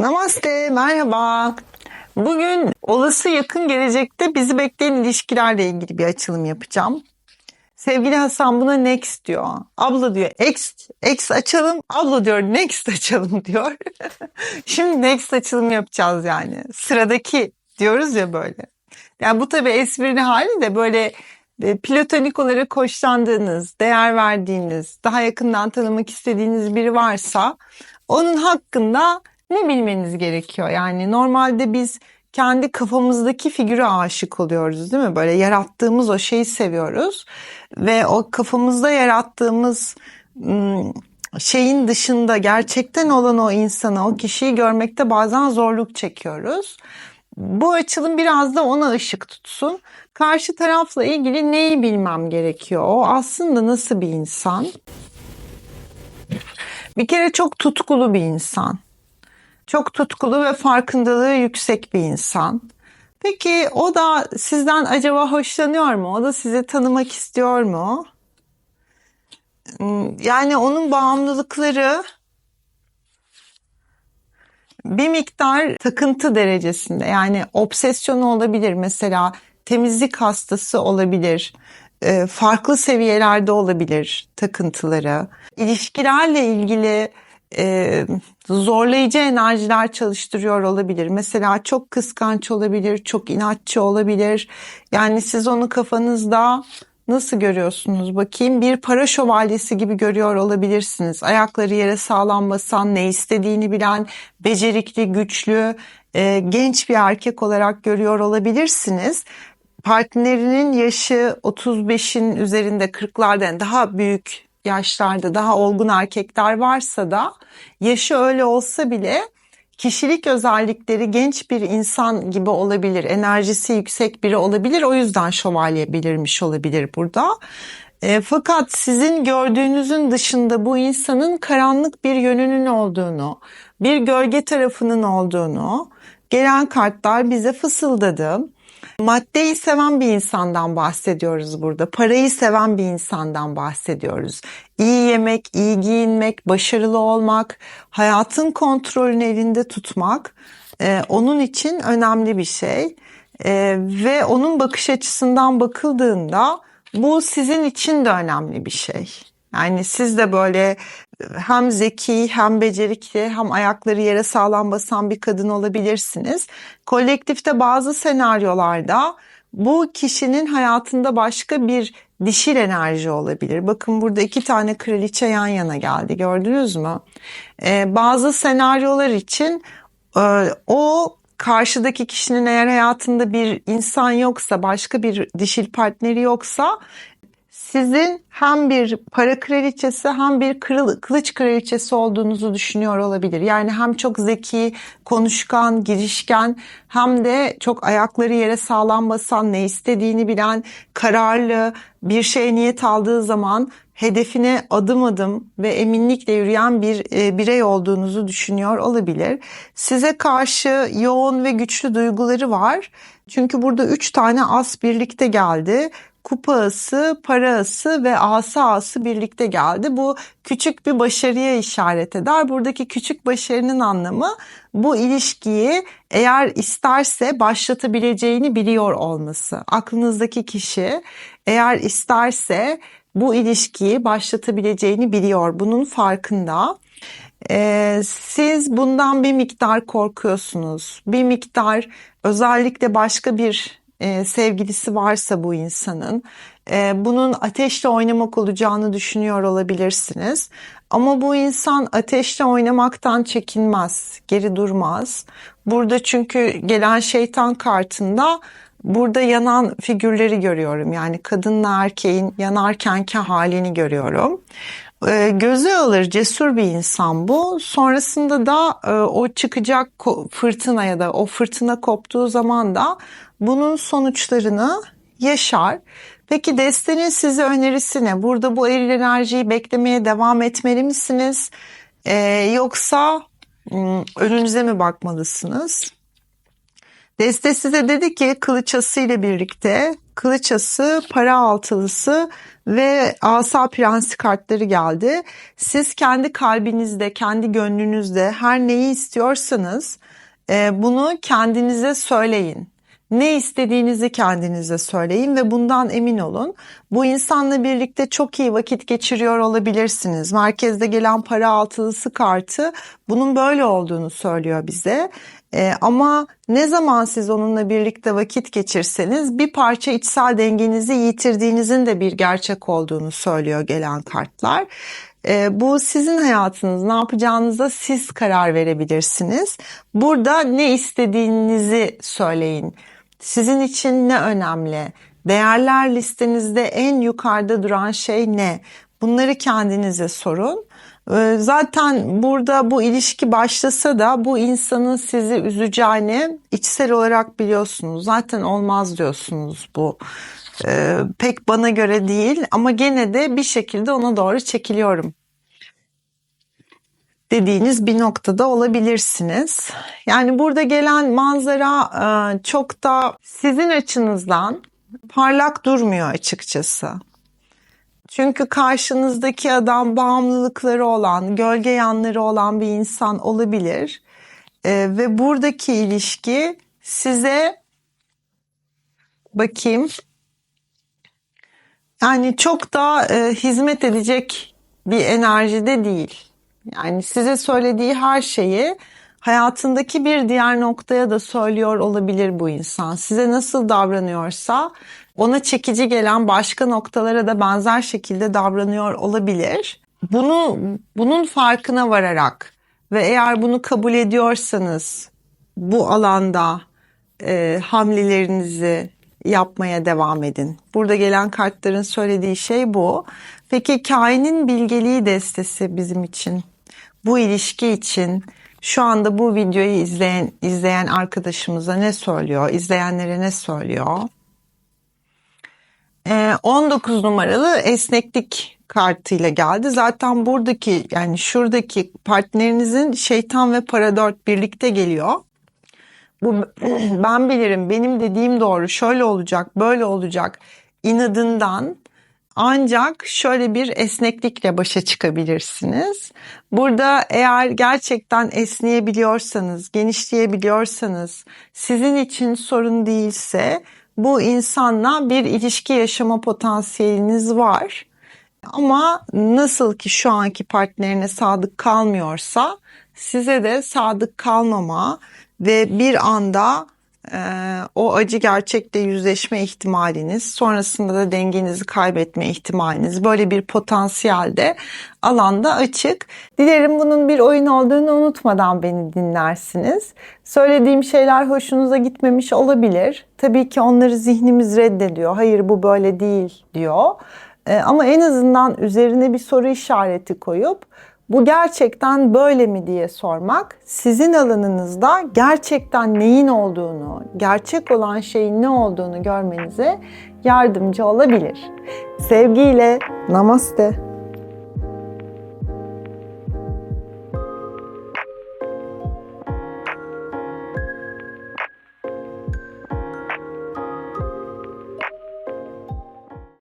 Namaste, merhaba. Bugün olası yakın gelecekte bizi bekleyen ilişkilerle ilgili bir açılım yapacağım. Sevgili Hasan buna next diyor. Abla diyor X, X açalım. Abla diyor next açalım diyor. Şimdi next açılım yapacağız yani. Sıradaki diyoruz ya böyle. Yani bu tabii esprili hali de böyle e, platonik olarak hoşlandığınız, değer verdiğiniz, daha yakından tanımak istediğiniz biri varsa onun hakkında ne bilmeniz gerekiyor? Yani normalde biz kendi kafamızdaki figüre aşık oluyoruz değil mi? Böyle yarattığımız o şeyi seviyoruz ve o kafamızda yarattığımız şeyin dışında gerçekten olan o insanı, o kişiyi görmekte bazen zorluk çekiyoruz. Bu açılım biraz da ona ışık tutsun. Karşı tarafla ilgili neyi bilmem gerekiyor? O aslında nasıl bir insan? Bir kere çok tutkulu bir insan. Çok tutkulu ve farkındalığı yüksek bir insan. Peki o da sizden acaba hoşlanıyor mu? O da sizi tanımak istiyor mu? Hmm, yani onun bağımlılıkları bir miktar takıntı derecesinde yani obsesyon olabilir mesela temizlik hastası olabilir e, farklı seviyelerde olabilir takıntıları ilişkilerle ilgili e, zorlayıcı enerjiler çalıştırıyor olabilir. Mesela çok kıskanç olabilir, çok inatçı olabilir. Yani siz onu kafanızda nasıl görüyorsunuz bakayım? Bir para şövalyesi gibi görüyor olabilirsiniz. Ayakları yere sağlam basan, ne istediğini bilen, becerikli, güçlü, e, genç bir erkek olarak görüyor olabilirsiniz partnerinin yaşı 35'in üzerinde 40'lardan daha büyük yaşlarda daha olgun erkekler varsa da yaşı öyle olsa bile kişilik özellikleri genç bir insan gibi olabilir. Enerjisi yüksek biri olabilir. O yüzden şövalye belirmiş olabilir burada. E, fakat sizin gördüğünüzün dışında bu insanın karanlık bir yönünün olduğunu, bir gölge tarafının olduğunu gelen kartlar bize fısıldadı. Maddeyi seven bir insandan bahsediyoruz burada. Parayı seven bir insandan bahsediyoruz. İyi yemek, iyi giyinmek, başarılı olmak, hayatın kontrolünü elinde tutmak e, onun için önemli bir şey. E, ve onun bakış açısından bakıldığında bu sizin için de önemli bir şey. Yani siz de böyle hem zeki hem becerikli hem ayakları yere sağlam basan bir kadın olabilirsiniz. Kolektifte bazı senaryolarda bu kişinin hayatında başka bir dişil enerji olabilir. Bakın burada iki tane kraliçe yan yana geldi gördünüz mü? Ee, bazı senaryolar için e, o karşıdaki kişinin eğer hayatında bir insan yoksa, başka bir dişil partneri yoksa sizin hem bir para kraliçesi hem bir kılıç kraliçesi olduğunuzu düşünüyor olabilir. Yani hem çok zeki, konuşkan, girişken hem de çok ayakları yere sağlam basan, ne istediğini bilen, kararlı, bir şeye niyet aldığı zaman hedefine adım adım ve eminlikle yürüyen bir e, birey olduğunuzu düşünüyor olabilir. Size karşı yoğun ve güçlü duyguları var. Çünkü burada üç tane as birlikte geldi kupa ası, para ası ve asa ası birlikte geldi. Bu küçük bir başarıya işaret eder. Buradaki küçük başarının anlamı bu ilişkiyi eğer isterse başlatabileceğini biliyor olması. Aklınızdaki kişi eğer isterse bu ilişkiyi başlatabileceğini biliyor. Bunun farkında. Ee, siz bundan bir miktar korkuyorsunuz. Bir miktar özellikle başka bir e, sevgilisi varsa bu insanın e, bunun ateşle oynamak olacağını düşünüyor olabilirsiniz. Ama bu insan ateşle oynamaktan çekinmez, geri durmaz. Burada çünkü gelen şeytan kartında burada yanan figürleri görüyorum. Yani kadınla erkeğin yanarkenki halini görüyorum. E, gözü alır, cesur bir insan bu. Sonrasında da e, o çıkacak fırtına ya da o fırtına koptuğu zaman da bunun sonuçlarını yaşar. Peki destenin size önerisi ne? Burada bu eril enerjiyi beklemeye devam etmeli misiniz? Ee, yoksa önünüze mi bakmalısınız? Deste size dedi ki kılıçası ile birlikte kılıçası, para altılısı ve asa prensi kartları geldi. Siz kendi kalbinizde, kendi gönlünüzde her neyi istiyorsanız e, bunu kendinize söyleyin. Ne istediğinizi kendinize söyleyin ve bundan emin olun. Bu insanla birlikte çok iyi vakit geçiriyor olabilirsiniz. Merkezde gelen para altılısı kartı bunun böyle olduğunu söylüyor bize. Ee, ama ne zaman siz onunla birlikte vakit geçirseniz bir parça içsel dengenizi yitirdiğinizin de bir gerçek olduğunu söylüyor gelen kartlar. Ee, bu sizin hayatınız. Ne yapacağınıza siz karar verebilirsiniz. Burada ne istediğinizi söyleyin. Sizin için ne önemli? Değerler listenizde en yukarıda duran şey ne? Bunları kendinize sorun. Ee, Zaten burada bu ilişki başlasa da bu insanın sizi üzeceğini içsel olarak biliyorsunuz. Zaten olmaz diyorsunuz bu. Ee, pek bana göre değil ama gene de bir şekilde ona doğru çekiliyorum dediğiniz bir noktada olabilirsiniz. Yani burada gelen manzara e, çok da sizin açınızdan parlak durmuyor açıkçası. Çünkü karşınızdaki adam bağımlılıkları olan, gölge yanları olan bir insan olabilir. E, ve buradaki ilişki size bakayım yani çok da e, hizmet edecek bir enerjide değil. Yani size söylediği her şeyi hayatındaki bir diğer noktaya da söylüyor olabilir bu insan. Size nasıl davranıyorsa ona çekici gelen başka noktalara da benzer şekilde davranıyor olabilir. Bunu bunun farkına vararak ve eğer bunu kabul ediyorsanız bu alanda e, hamlelerinizi yapmaya devam edin. Burada gelen kartların söylediği şey bu. Peki kainin bilgeliği destesi bizim için, bu ilişki için şu anda bu videoyu izleyen izleyen arkadaşımıza ne söylüyor? İzleyenlere ne söylüyor? Ee, 19 numaralı esneklik kartıyla geldi. Zaten buradaki yani şuradaki partnerinizin şeytan ve para dört birlikte geliyor. Bu ben bilirim benim dediğim doğru şöyle olacak böyle olacak inadından ancak şöyle bir esneklikle başa çıkabilirsiniz. Burada eğer gerçekten esneyebiliyorsanız, genişleyebiliyorsanız, sizin için sorun değilse bu insanla bir ilişki yaşama potansiyeliniz var. Ama nasıl ki şu anki partnerine sadık kalmıyorsa size de sadık kalmama ve bir anda o acı gerçekle yüzleşme ihtimaliniz, sonrasında da dengenizi kaybetme ihtimaliniz böyle bir potansiyelde alanda açık. Dilerim bunun bir oyun olduğunu unutmadan beni dinlersiniz. Söylediğim şeyler hoşunuza gitmemiş olabilir. Tabii ki onları zihnimiz reddediyor. Hayır bu böyle değil diyor. E, ama en azından üzerine bir soru işareti koyup bu gerçekten böyle mi diye sormak sizin alanınızda gerçekten neyin olduğunu, gerçek olan şeyin ne olduğunu görmenize yardımcı olabilir. Sevgiyle namaste.